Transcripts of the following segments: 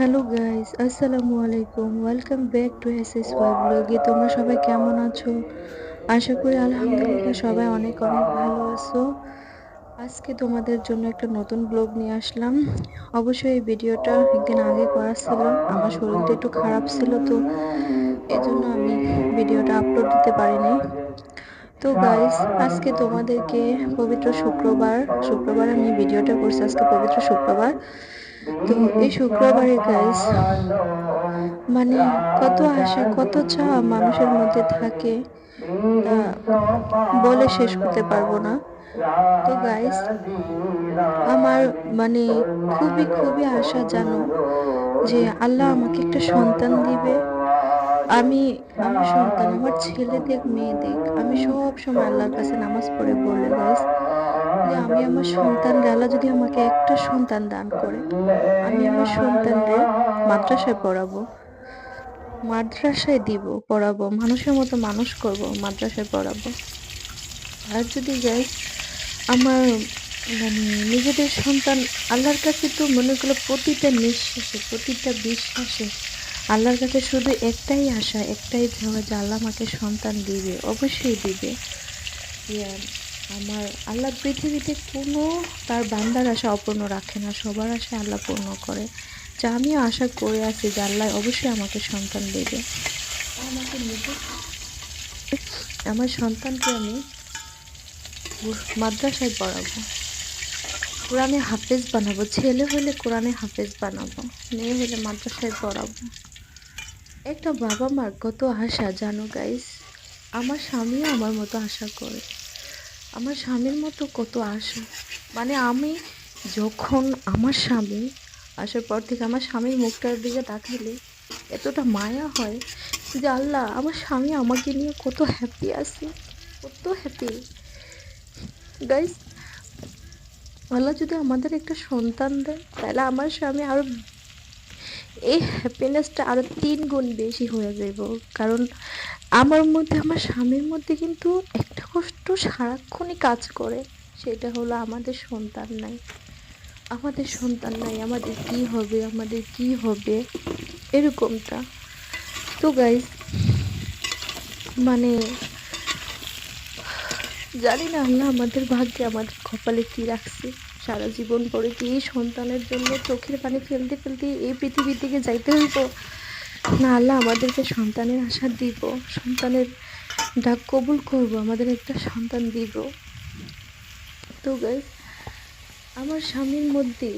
Hello guys আসসালামু আলাইকুম welcome back to S S Y ব্লগে তোমরা সবাই কেমন আছো? আশা করি, আলহামদুলিল্লাহ, সবাই অনেক অনেক ভালো আছো। আজকে তোমাদের জন্য একটা নতুন ব্লগ নিয়ে আসলাম। অবশ্যই এই ভিডিওটা একদিন আগে করা ছিল। আমার শরীরটা একটু খারাপ ছিল, তো এই জন্য আমি ভিডিওটা আপলোড দিতে পারিনি। তো গাইস আজকে তোমাদেরকে পবিত্র শুক্রবার শুক্রবার আমি ভিডিওটা করছি আজকে পবিত্র শুক্রবার। তো এই শুক্রবারে গাইস মানে কত আশা, কত চাওয়া মানুষের মধ্যে থাকে তা বলে শেষ করতে পারব না। তো গাইস আমার মানে খুবই খুবই আশা জানো যে আল্লাহ আমাকে একটা সন্তান দিবে। আমি আমার সন্তান, আমার ছেলে দেখ মেয়ে দেখ আমি সব সময় আল্লাহর কাছে নামাজ পড়ে বলে গাইস আমি আমার সন্তান আল্লাহ যদি আমাকে একটা সন্তান দান করে, আমি আমার সন্তানরে মাদ্রাসায় পড়াবো। মাদ্রাসায় দিব, পড়াবো, মানুষের মতো মানুষ করব, মাদ্রাসায় পড়াবো। আর যদি যাই, আমার মানে নিজেদের সন্তান, আল্লাহর কাছে তো মনে করল প্রতিটা নিঃশ্বাসে, প্রতিটা বিশ্বাসে আল্লাহর কাছে শুধু একটাই আশা, একটাই চাওয়া যে আল্লাহ আমাকে সন্তান দিবে, অবশ্যই দিবে। আমার আল্লাহ পৃথিবীতে কোনো, তার বান্দার আশা অপূর্ণ রাখে না, সবার আশা আল্লাহ পূর্ণ করে। যা আমিও আশা করে আছি যে আল্লাহ অবশ্যই আমাকে সন্তান দেবে। আমাকে আমার সন্তানকে আমি মাদ্রাসায় পড়াবো। কোরআনে হাফেজ বানাবো। ছেলে হলে কোরআনে হাফেজ বানাবো। মেয়ে হলে মাদ্রাসায় পড়াবো। একটা বাবা মার কত আশা জানো গাইস আমার স্বামীও আমার মতো আশা করে। আমার স্বামীর মতো কত আশা। মানে আমি যখন আমার স্বামী আসার পর থেকে আমার স্বামীর মুখটার দিকে তাকাইলে এতটা মায়া হয় যে আল্লাহ, আমার স্বামী আমাকে নিয়ে কত হ্যাপি আছে, কত হ্যাপি গাইস আল্লাহ যদি আমাদের একটা সন্তান দেয় তাহলে আমার স্বামী আরও এই হ্যাপিনেসটা আরও তিন গুণ বেশি হয়ে যাব কারণ আমার মধ্যে, আমার স্বামীর মধ্যে কিন্তু একটা কষ্ট সারাক্ষণই কাজ করে, সেটা হলো আমাদের সন্তান নাই। আমাদের সন্তান নাই, আমাদের কি হবে, আমাদের কি হবে, এরকমটা। তো গাইজ মানে জানি না আল্লাহ আমাদের ভাগ্যে, আমাদের কপালে কি রাখছে। সারা জীবন পরে কি সন্তানের জন্য চোখের পানি ফেলতে ফেলতে এই পৃথিবীর দিকে যাইতে হইব? না, আল্লাহ আমাদেরকে সন্তানের আশা দিব। সন্তানের ডাক কবুল করব, আমাদের একটা সন্তান দিব। তো গাইজ আমার স্বামীর মধ্যে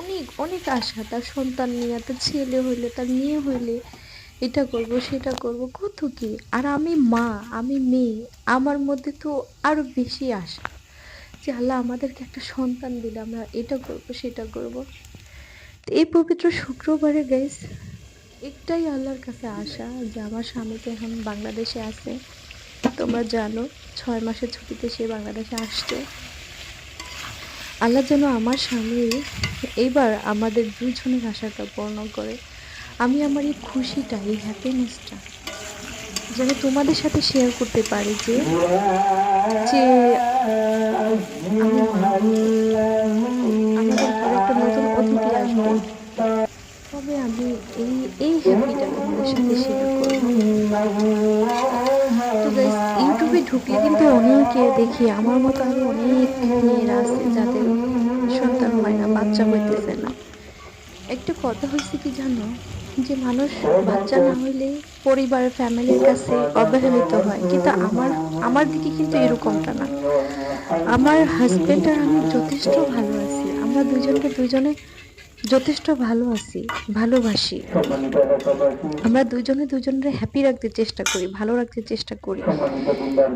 অনেক অনেক আশা। তার সন্তান নিয়ে, তার ছেলে হইলে, তার মেয়ে হইলে এটা করব, সেটা করব, কত কি? আর আমি মা, আমি মেয়ে, আমার মধ্যে তো আরও বেশি আশা যে আল্লাহ আমাদেরকে একটা সন্তান দিলে আমরা এটা করব, সেটা করব। তো এই পবিত্র শুক্রবারে গাইস একটাই আল্লাহর কাছে আশা যে আমার স্বামী তো এখন বাংলাদেশে আছে। তোমরা জানো, ছয় মাসের ছুটিতে সে বাংলাদেশে আসছে। আল্লাহ যেন আমার স্বামী এইবার আমাদের দুজনের আশাটা পূর্ণ করে। আমি আমার এই খুশিটা, এই হ্যাপিনেসটা যেন তোমাদের সাথে শেয়ার করতে পারি যে আমি সাথে শেয়ার ইউটিউবে ঢুকলে কিন্তু অনেকে দেখি, আমার মতো আরও অনেক মেয়েরা আছে যাদের সন্তান হয় না, বাচ্চা হইতেছে না। একটা কথা হয়েছে কি জানো? যে মানুষ বাচ্চা না হইলে পরিবার ফ্যামিলির কাছে অবহেলিত হয়। কিন্তু আমার আমার দিকে কিন্তু এরকমটা না। আমার হাজবেন্ড আর আমি যথেষ্ট ভালো আছি। আমরা দুজনকে দুজনে যথেষ্ট ভালো আছি, ভালোবাসি। আমরা দুজনে দুজনের হ্যাপি রাখতে চেষ্টা করি, ভালো রাখতে চেষ্টা করি।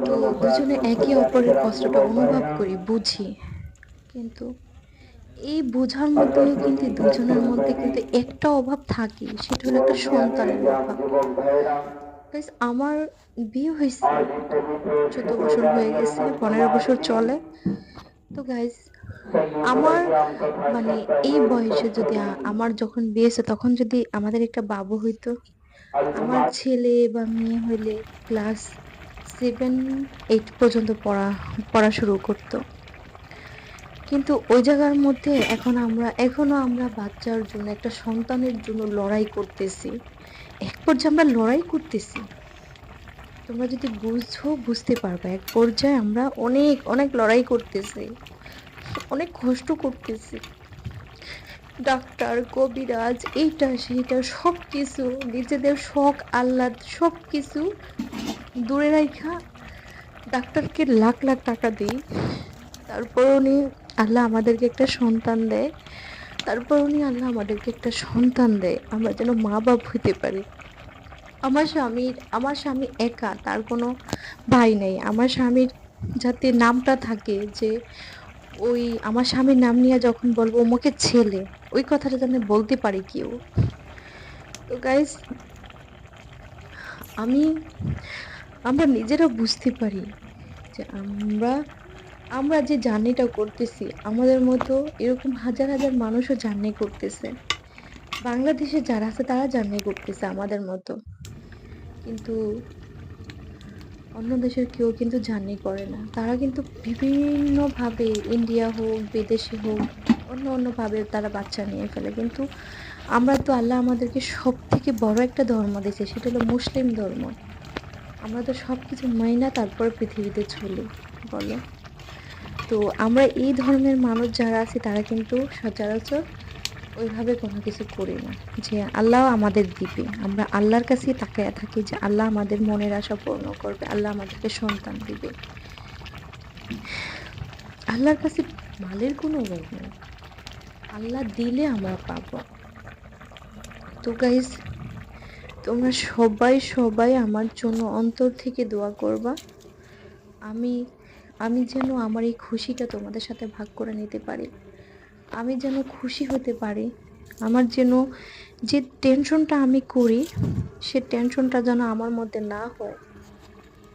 তো দুজনে একে অপরের কষ্টটা অনুভব করি, বুঝি। কিন্তু এই বোঝার মধ্যেও কিন্তু দুজনের মধ্যে কিন্তু একটা অভাব থাকে সেটা হলো একটা সন্তানের অভাব। আমার বিয়ে হয়েছে, চোদ্দ বছর হয়ে গেছে, পনেরো বছর চলে। তো গাইজ আমার মানে এই বয়সে যদি আমার যখন বিয়ে হয়েছে, তখন যদি আমাদের একটা বাবু হইতো, আমার ছেলে বা মেয়ে হইলে ক্লাস সেভেন এইট পর্যন্ত পড়া পড়া শুরু করতো। কিন্তু ওই জায়গার মধ্যে এখন আমরা, এখনও আমরা বাচ্চার জন্য, একটা সন্তানের জন্য লড়াই করতেছি। এক পর্যায়ে আমরা লড়াই করতেছি। তোমরা যদি বুঝো বুঝতে পারবে, এক পর্যায়ে আমরা অনেক অনেক লড়াই করতেছি। অনেক কষ্ট করতেছি। ডাক্তার, কবিরাজ, এইটা, সেইটা সব কিছু নিজেদের শখ, আহ্লাদ সব কিছু দূরে রাখা ডাক্তারকে লাখ লাখ টাকা দিই। তারপর উনি আল্লাহ আমাদেরকে একটা সন্তান দেয়। তারপর উনি আল্লাহ আমাদেরকে একটা সন্তান দেয়। আমরা যেন মা বাপ হইতে পারি। আমার স্বামীর আমার স্বামী একা, তার কোনো ভাই নেই। আমার স্বামীর যাতে নামটা থাকে যে ওই আমার স্বামীর নাম নিয়ে যখন বলব, ওমকে ছেলে ওই কথাটা যেন বলতে পারি কেউ। তো গাইজ আমি, আমরা নিজেরা বুঝতে পারি যে আমরা আমরা যে জার্নিটা করতেছি, আমাদের মতো এরকম হাজার হাজার মানুষও জার্নি করতেছে। বাংলাদেশে যারা আছে, তারা জার্নি করতেছে আমাদের মতো। কিন্তু অন্য দেশের কেউ কিন্তু জার্নি করে না। তারা কিন্তু বিভিন্নভাবে ইন্ডিয়া হোক, বিদেশে হোক, অন্য অন্যভাবে তারা বাচ্চা নিয়ে ফেলে। কিন্তু আমরা তো আল্লাহ আমাদেরকে সব থেকে বড় একটা ধর্ম দিয়েছে, সেটা হলো মুসলিম ধর্ম। আমরা তো সব কিছু মাইনা তারপর পৃথিবীতে চলি, বলো? তো আমরা এই ধর্মের মানুষ যারা আছি, তারা কিন্তু সচরাচর ওইভাবে কোনো কিছু করি না, যে আল্লাহ আমাদের দিবে। আমরা আল্লাহর কাছেই তাকায় থাকি যে আল্লাহ আমাদের মনের আশা পূর্ণ করবে, আল্লাহ আমাদেরকে সন্তান দিবে। আল্লাহর কাছে মালের কোনো অভাব নেই। আল্লাহ দিলে আমরা পাবো। তো গাইজ তোমরা সবাই সবাই আমার জন্য অন্তর থেকে দোয়া করবা। আমি আমি যেন আমার এই খুশিটা তোমাদের সাথে ভাগ করে নিতে পারি। আমি যেন খুশি হতে পারি। আমার যেন যে টেনশনটা আমি করি, সে টেনশনটা যেন আমার মধ্যে না হয়।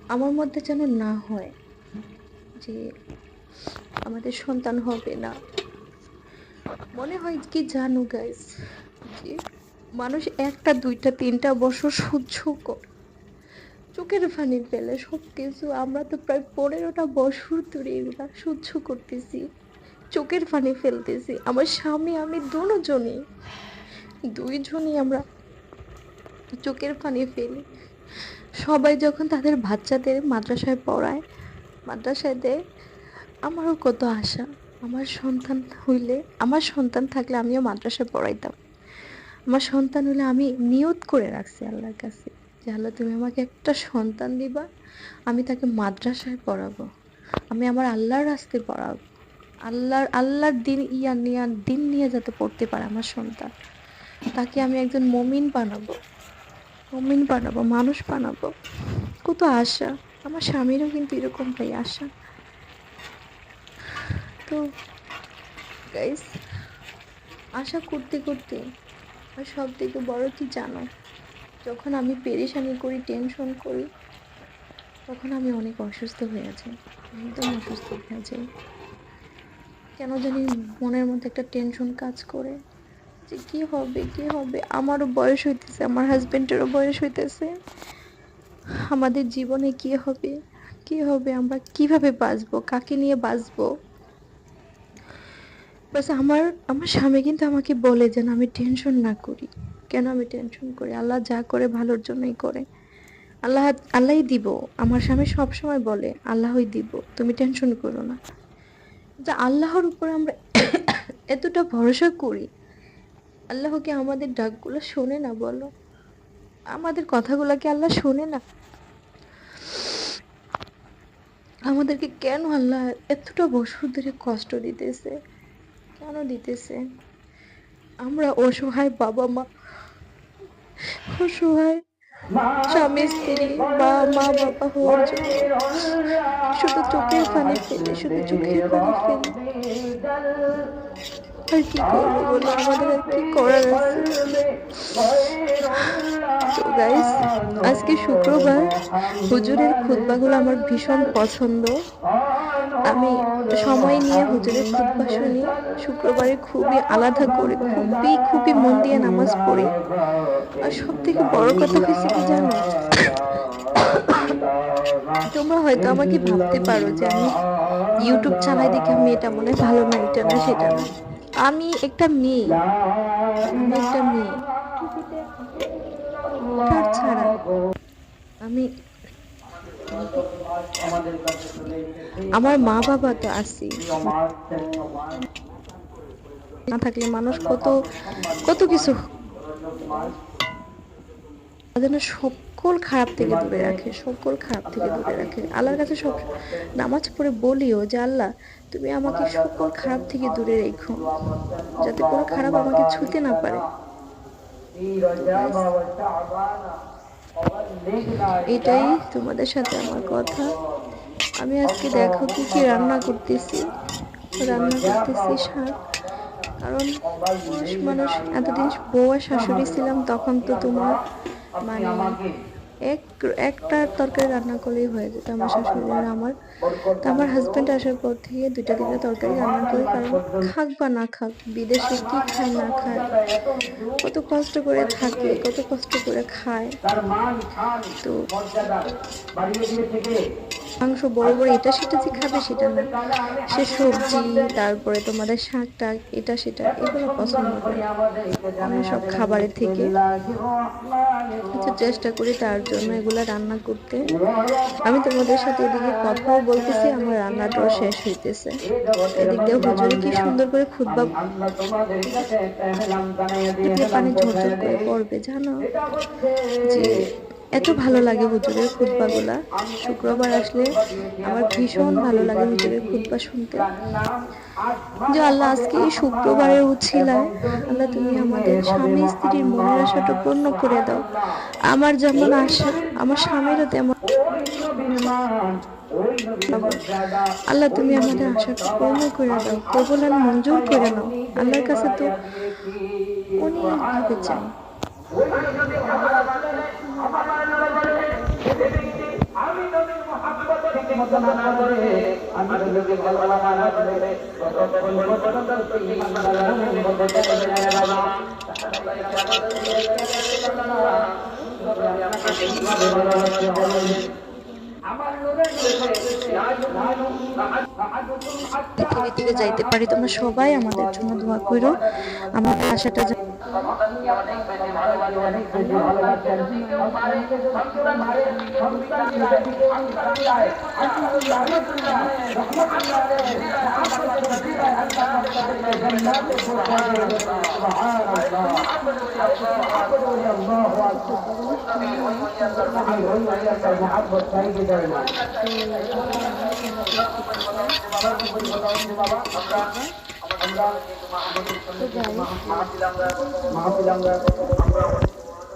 আমার মধ্যে যেন না হয় যে আমাদের সন্তান হবে না। মনে হয় কি জানো গাইস যে মানুষ একটা, দুইটা, তিনটা বছর সহ্য করে। চোখের পানি ফেলে সব কিছু আমরা তো প্রায় পনেরোটা বছর ধরে এগুলা সহ্য করতেছি। চোখের পানি ফেলতেছি। আমার স্বামী, আমি দুজনই। দুইজনই আমরা চোখের পানি ফেলি। সবাই যখন তাদের বাচ্চাদের মাদ্রাসায় পড়ায়, মাদ্রাসায় দেয়, আমারও কত আশা। আমার সন্তান হইলে, আমার সন্তান থাকলে আমিও মাদ্রাসায় পড়াইতাম। আমার সন্তান হলে আমি নিয়ত করে রাখছি আল্লাহর কাছে, যে আল্লাহ তুমি আমাকে একটা সন্তান দিবা, আমি তাকে মাদ্রাসায় পড়াবো। আমি আমার আল্লাহর রাস্তায় পড়াবো। আল্লাহর আল্লাহর দিন ইয়া নিয়া, দিন নিয়ে যাতে পড়তে পারে আমার সন্তান। তাকে আমি একজন মমিন বানাবো। মমিন বানাবো, মানুষ বানাবো। কত আশা। আমার স্বামীরও কিন্তু এরকমটাই আশা। তো গাইস আশা করতে করতে আর সব থেকে বড় কি জানো? যখন আমি পেরেশানি করি টেনশন করি, তখন আমি অনেক অসুস্থ হয়ে যাই। একদম অসুস্থ হয়ে যাই। কেন জানি মনের মধ্যে একটা টেনশন কাজ করে। যে কি হবে কি হবে? আমারও বয়স হইতেছে, আমার হাজবেন্ডেরও বয়স হইতেছে। আমাদের জীবনে কি হবে কি হবে, আমরা কীভাবে বাঁচবো, কাকে নিয়ে বাঁচবো? বাস আমার আমার স্বামী কিন্তু আমাকে বলে যেন আমি টেনশন না করি। কেন আমি টেনশন করি? আল্লাহ যা করে ভালোর জন্যই করে। আল্লাহ, আল্লাহই দিব। আমার স্বামী সব সময় বলে, আল্লাহই দিব। তুমি টেনশন করো না। যে আল্লাহর উপর আমরা এতটা ভরসা করি, আল্লাহ কি আমাদের ডাকগুলো শোনে না বলো? আমাদের কথাগুলো কি আল্লাহ শোনে না? আমাদেরকে কেন আল্লাহ এতটা বছর ধরে কষ্ট দিতেছে? কেন দিতেছে? আমরা অসহায় বাবা মা, অসহায় স্বামী, স্ত্রী বা মা, বাবা হওয়ার জন্য শুধু চোখের পানি ফেলে শুধু চোখের পানি ফেলে আর কি করব বলো, আমাদের আর কি করার আছে? গাইস আজকে শুক্রবার। হুজুরের খুতবাগুলো আমার ভীষণ পছন্দ। আমি সময় নিয়ে হুজুরের খুতবা শুনি। শুক্রবারে খুবই আলাদা করে, খুবই খুবই মন দিয়ে নামাজ পড়ি। আর সব থেকে বড় কথা হয়েছে কি জানো? তোমরা হয়তো আমাকে ভাবতে পারো যে আমি ইউটিউব চালাই দেখে মনে ভালো না, এটা না, সেটা না। আমি একটা মেয়ে। আমি একটা মেয়ে। তার ছাড়া? আমি আমার মা বাবা তো আছে। না থাকলে মানুষ কত কত কিছু। যেন সকল খারাপ থেকে দূরে রাখে, সকল খারাপ থেকে দূরে রাখে। আল্লাহর কাছে সব নামাজ পড়ে বলিও যে, আল্লাহ, তুমি আমাকে সকল খারাপ থেকে দূরে রেখো, যাতে কোনো খারাপ আমাকে ছুতে না পারে। এটাই তোমাদের সাথে আমার কথা। আমি আজকে দেখো কি কি রান্না করতেছি। রান্না করতেছি শাক। কারণ মানুষ এতদিন বউ আর শাশুড়ি ছিলাম, তখন তো তোমার মানে এক একটা তরকারি রান্না করলেই হয়ে যেত আমার শাশুড়ি আর আমার। তো আমার হাজব্যান্ড আসার পর থেকে দুইটা তিনটা তরকারি রান্না করি, কারণ খাক বা না খাক, বিদেশে কি খায় না খায়, কত কষ্ট করে থাকে, কত কষ্ট করে খায়। তো মাংস বড় বড় এটা সেটা যে খাবে সেটা না। সে সবজি, তারপরে তোমাদের শাক টাক এটা সেটা, এগুলো পছন্দ করে। আমি সব খাবারের থেকে কিছু চেষ্টা করি তার জন্য এগুলো রান্না করতে। আমি তোমাদের সাথে এদিকে কথাও বলতেছি, আমার রান্নাটাও শেষ হইতেছে। এদিক দিয়ে হুজুরে কি সুন্দর করে খুদবা পানি ঝরঝর করে পড়বে জানো? যে এত ভালো লাগে হুজুরের খুতবাগুলা। শুক্রবার আসলে আমার ভীষণ ভালো লাগে হুজুরের খুতবা শুনতে। যে আল্লাহ আজকে এই শুক্রবারের উছিলায় আল্লাহ তুমি আমাদের স্বামী স্ত্রীর মনের আশাটা পূর্ণ করে দাও। আমার যেমন আশা, আমার স্বামীরও তেমন আল্লাহ তুমি আমাদের আশাটা পূর্ণ করে দাও, কবুল মঞ্জুর করে নাও। আল্লাহর কাছে তো অনেক ভাবে চাই। মহাব্বত মতো না করে আমি কলমা না করে যাইতে পারি তোমরা সবাই, আমাদের জন্য দোয়া করো। আমার আশাটা সন্তানকে অনেক বেশি ভালোবাসেন অনেক বেশি ভালোবাসেন যদি কেউ পারে সন্তান পারে সন্তান চায় সন্তান চায় আল্লাহ রহমতুল্লাহ রহমতুল্লাহ محبت চাইতে যায় না বাবা আমরা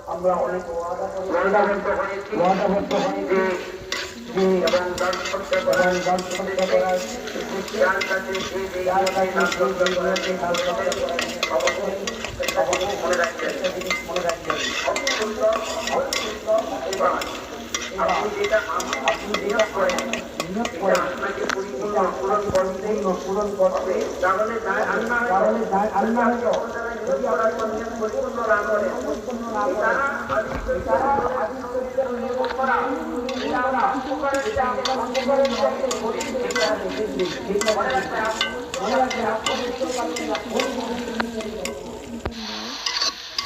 আমরা অনেক ওয়াদাবদ্ধ হয়েছি ওয়াদাবদ্ধ হয়েছি যে এবং দর্শককে দর্শককে করার কাছে সেই যে যার কাছে সেই যেগুলোকে কাজ করে অবশ্যই অবশ্যই মনে রাখবেন মনে আপনি যেটা করেন পূরণ দায় আল্লাহ দায় আল্লাহ যদি আপনার পরিপূর্ণ না করে। না করে। তারা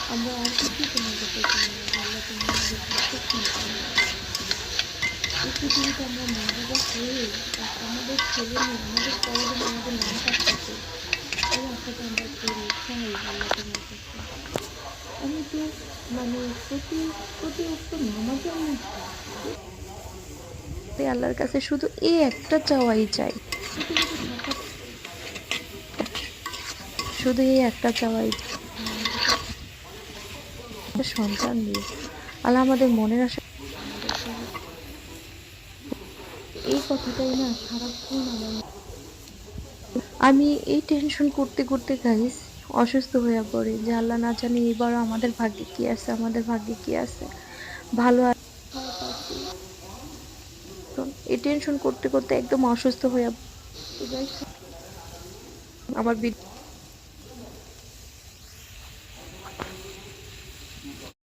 আমরা আর কিছু তোমাদের পেছনে আল্লাহ তুমি আমাদের প্রত্যেক এই পৃথিবীতে আমরা মা বাবা হয়ে আমাদের ছেলে মেয়ে আমাদের পরদিন আমাদের নাম থাকতেছে এই আশাটা আমরা করি চাই আল্লাহ তোমার কাছে আমি তো মানে প্রতি প্রতি উক্ত নামাজের মধ্যে আল্লাহর কাছে শুধু এই একটা চাওয়াই চাই। শুধু এই একটা চাওয়াই চাই। সন্তান দিয়ে। আল্লাহ আমাদের মনের আশা এই কথাটাই না সারাক্ষণ আমার আমি এই টেনশন করতে করতে গাইস অসুস্থ হয়ে পড়ে। যে আল্লাহ না জানি এবারও আমাদের ভাগ্যে কি আছে, আমাদের ভাগ্যে কি আছে। ভালো এই টেনশন করতে করতে একদম অসুস্থ হয়ে আমার